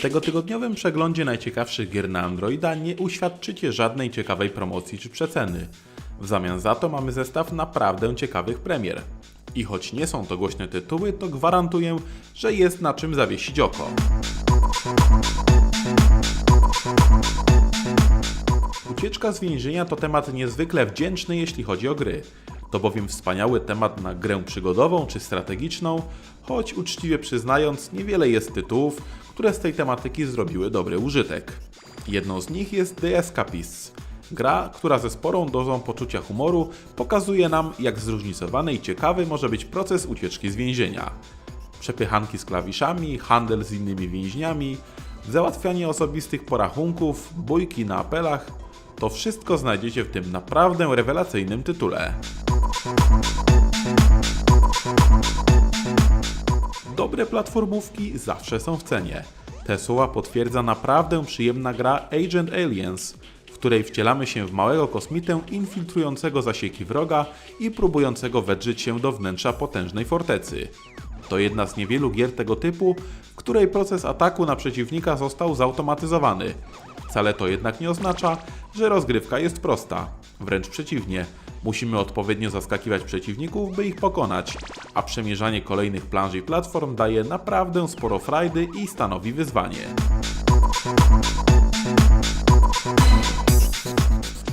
W tegotygodniowym przeglądzie najciekawszych gier na Androida nie uświadczycie żadnej ciekawej promocji czy przeceny. W zamian za to mamy zestaw naprawdę ciekawych premier. I choć nie są to głośne tytuły, to gwarantuję, że jest na czym zawiesić oko. Ucieczka z więzienia to temat niezwykle wdzięczny, jeśli chodzi o gry. To bowiem wspaniały temat na grę przygodową czy strategiczną, choć uczciwie przyznając, niewiele jest tytułów, które z tej tematyki zrobiły dobry użytek. Jedną z nich jest The Escapists. Gra, która ze sporą dozą poczucia humoru pokazuje nam, jak zróżnicowany i ciekawy może być proces ucieczki z więzienia. Przepychanki z klawiszami, handel z innymi więźniami, załatwianie osobistych porachunków, bójki na apelach to wszystko znajdziecie w tym naprawdę rewelacyjnym tytule. Dobre platformówki zawsze są w cenie. Te słowa potwierdza naprawdę przyjemna gra Agent Aliens, w której wcielamy się w małego kosmitę infiltrującego zasieki wroga i próbującego wedrzeć się do wnętrza potężnej fortecy. To jedna z niewielu gier tego typu, w której proces ataku na przeciwnika został zautomatyzowany. Wcale to jednak nie oznacza, że rozgrywka jest prosta. Wręcz przeciwnie, musimy odpowiednio zaskakiwać przeciwników, by ich pokonać, a przemierzanie kolejnych planż i platform daje naprawdę sporo frajdy i stanowi wyzwanie.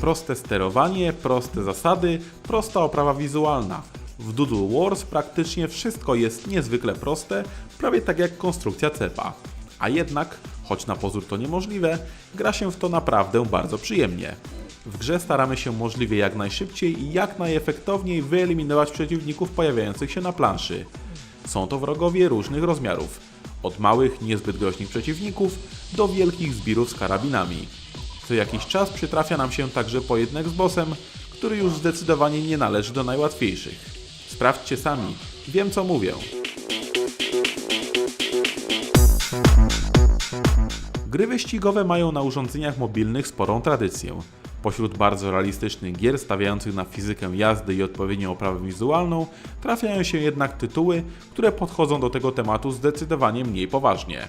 Proste sterowanie, proste zasady, prosta oprawa wizualna. W Doodle Wars praktycznie wszystko jest niezwykle proste, prawie tak jak konstrukcja cepa. A jednak, choć na pozór to niemożliwe, gra się w to naprawdę bardzo przyjemnie. W grze staramy się możliwie jak najszybciej i jak najefektowniej wyeliminować przeciwników pojawiających się na planszy. Są to wrogowie różnych rozmiarów, od małych, niezbyt groźnych przeciwników do wielkich zbirów z karabinami. Co jakiś czas przytrafia nam się także pojedynek z bossem, który już zdecydowanie nie należy do najłatwiejszych. Sprawdźcie sami, wiem co mówię. Gry wyścigowe mają na urządzeniach mobilnych sporą tradycję. Pośród bardzo realistycznych gier stawiających na fizykę jazdy i odpowiednią oprawę wizualną, trafiają się jednak tytuły, które podchodzą do tego tematu zdecydowanie mniej poważnie.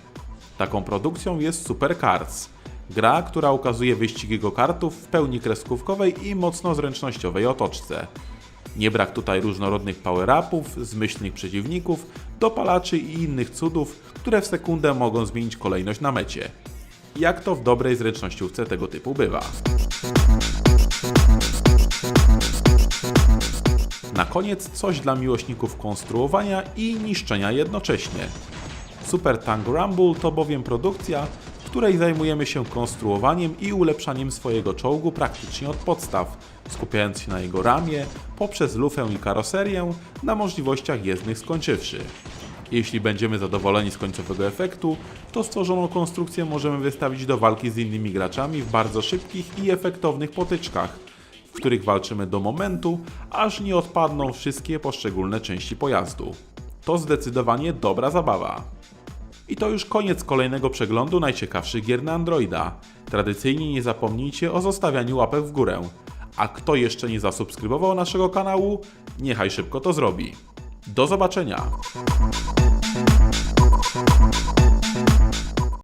Taką produkcją jest Supercards, gra, która ukazuje wyścigi go-kartów w pełni kreskówkowej i mocno zręcznościowej otoczce. Nie brak tutaj różnorodnych power-upów, zmyślnych przeciwników, dopalaczy i innych cudów, które w sekundę mogą zmienić kolejność na mecie. Jak to w dobrej zręcznościówce tego typu bywa. Na koniec coś dla miłośników konstruowania i niszczenia jednocześnie. Super Tank Rumble to bowiem produkcja, w której zajmujemy się konstruowaniem i ulepszaniem swojego czołgu praktycznie od podstaw, skupiając się na jego ramię, poprzez lufę i karoserię, na możliwościach jezdnych skończywszy. Jeśli będziemy zadowoleni z końcowego efektu, to stworzoną konstrukcję możemy wystawić do walki z innymi graczami w bardzo szybkich i efektownych potyczkach, w których walczymy do momentu, aż nie odpadną wszystkie poszczególne części pojazdu. To zdecydowanie dobra zabawa. I to już koniec kolejnego przeglądu najciekawszych gier na Androida. Tradycyjnie nie zapomnijcie o zostawianiu łapek w górę. A kto jeszcze nie zasubskrybował naszego kanału, niechaj szybko to zrobi. Do zobaczenia!